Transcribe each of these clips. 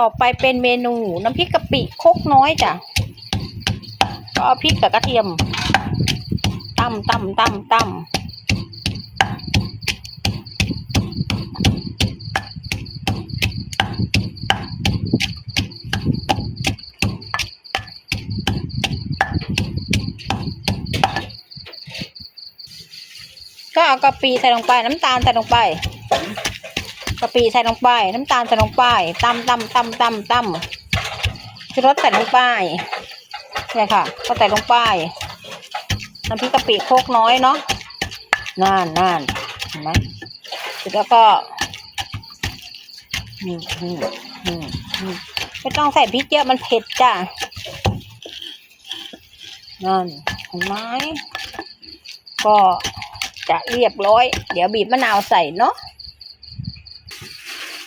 ต่อไปเป็นเมนูน้ำพริกกะปิคกน้อยจ้ะก็เอาพริกกับกระเทียมตำตำตำตำก็เอากะปิใส่ลงไปน้ำตาลใส่ลงไปะปิใส่ลงไป น้ำตาลใส่ลงไปตำตำตำตำตำชูรสใส่ลงไปเนี่ยค่ะ ก็ใส่ลงไปน้ำพริกกะปิโคกน้อยเนาะนานนานเห็นไหมเสร็จแล้วก็นี่นี่นี่นี่ไม่ต้องใส่พริกเยอะมันเผ็ดจ้ะนั่นเห็นไหมก็จะเรียบร้อย เดี๋ยวบีบมะนาวใส่เนาะ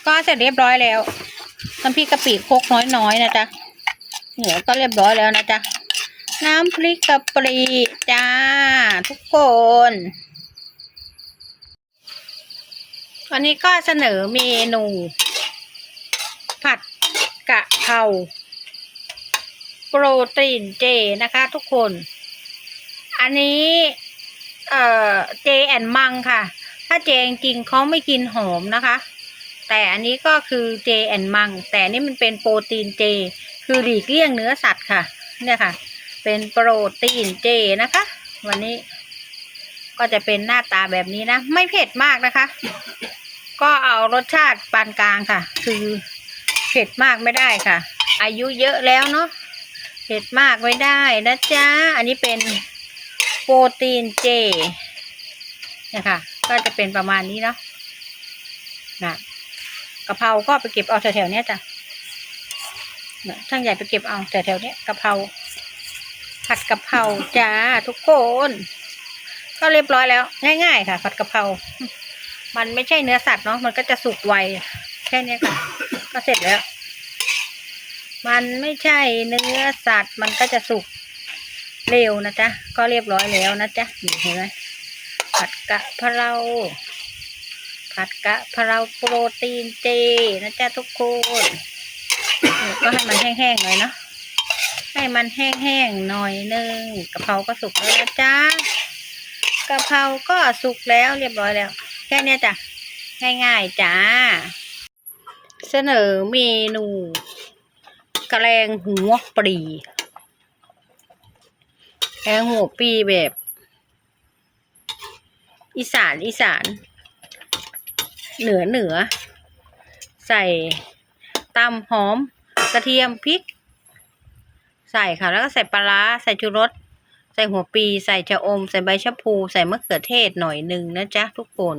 ก็เสร็จเรียบร้อยแล้วน้ำพริกกะปิโคกน้อยๆนะจ๊ะเหนือก็เรียบร้อยแล้วนะจ๊ะน้ำพริกกะปิจ้า ทุกคน วันนี้ก็เสนอเมนู ผัดกะเพราโปรตีนเจนะคะทุกคน อันนี้ เอ่อ เจแอนมังค่ะ ถ้าเจจริงเขาไม่กินหอมนะคะ แต่อันนี้ก็คือเจแอนมัง แต่นี่มันเป็นโปรตีนเจ คือหลีกเลี่ยงเนื้อสัตว์ค่ะ เนี่ยค่ะ เป็นโปรตีนเจนะคะ วันนี้ ก็จะเป็นหน้าตาแบบนี้นะ ไม่เผ็ดมากนะคะ ก็เอารสชาติปานกลางค่ะ คือเผ็ดมากไม่ได้ค่ะ อายุเยอะแล้วเนาะเผ็ดมากไม่ได้นะจ๊ะ อันนี้เป็นโปรตีนเจนี่ยค่ะก็จะเป็นประมาณนี้เนาะนะ กะเพราก็ไปเก็บเอาแถวๆเนี้ยจ้ะเนี่ยช่างใหญ่ไปเก็บเอาแถวๆเนี้ยกะเพราผัดกะเพราจ้าทุกคนก็เรียบร้อยแล้ว ง่ายๆค่ะ ผัดกะเพรา มันไม่ใช่เนื้อสัตว์เนาะมันก็จะสุกไวแค่นี้ค่ะ ก็เสร็จแล้ว มันไม่ใช่เนื้อสัตว์ มันก็จะสุกเร็วนะจ๊ะก็เรียบร้อยแล้วนะจ๊ะเห็นไหมผัดกะเพรา ผัดกะเพราโปรตีนเจนะจ๊ะทุกคนก็ให้มันแห้งๆหน่อยเนาะให้มันแห้งๆหน่อยนึงกะเพราก็สุกแล้วนะจ๊ะกะเพราก็สุกแล้วเรียบร้อยแล้ว แค่นี้จ้ะง่ายๆจ้า เสนอเมนูกระแรงหัวปรีแกงหัวปีแบบ อีสานอีสาน เหนือเหนือ ใส่ตำหอมกระเทียมพริก ใส่ค่ะแล้วก็ใส่ปลาร้าใส่ชูรสใส่หัวปีใส่ชะอม ใส่ใบชะพู ใส่มะเขือเทศหน่อยหนึ่งนะจ๊ะทุกคน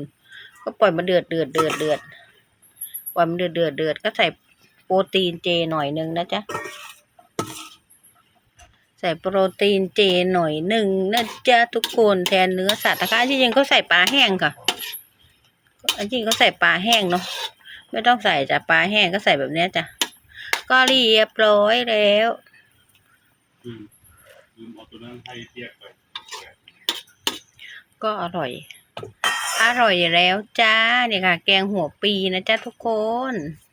ก็ปล่อยมันเดือดเดือดเดือดเดือดปล่อยมันเดือดเดือดเดือดก็ใส่โปรตีนเจหน่อยหนึ่งนะจ๊ะใส่โปรตีนเจหน่อยหนึ่งนะจ๊ะทุกคนแทนเนื้อสัตว์นะคะที่จริงเขาใส่ปลาแห้งค่ะ อันจริงเขาใส่ปลาแห้งเนาะไม่ต้องใส่จ้ะปลาแห้งก็ใส่แบบเนี้ยจ้ะก็เรียบร้อยแล้วอืมลืมเอาตัวนั้นให้เทียบไปก็อร่อย อร่อยแล้วจ้าเนี่ยค่ะ แกงหัวปีนะจ๊ะทุกคนอ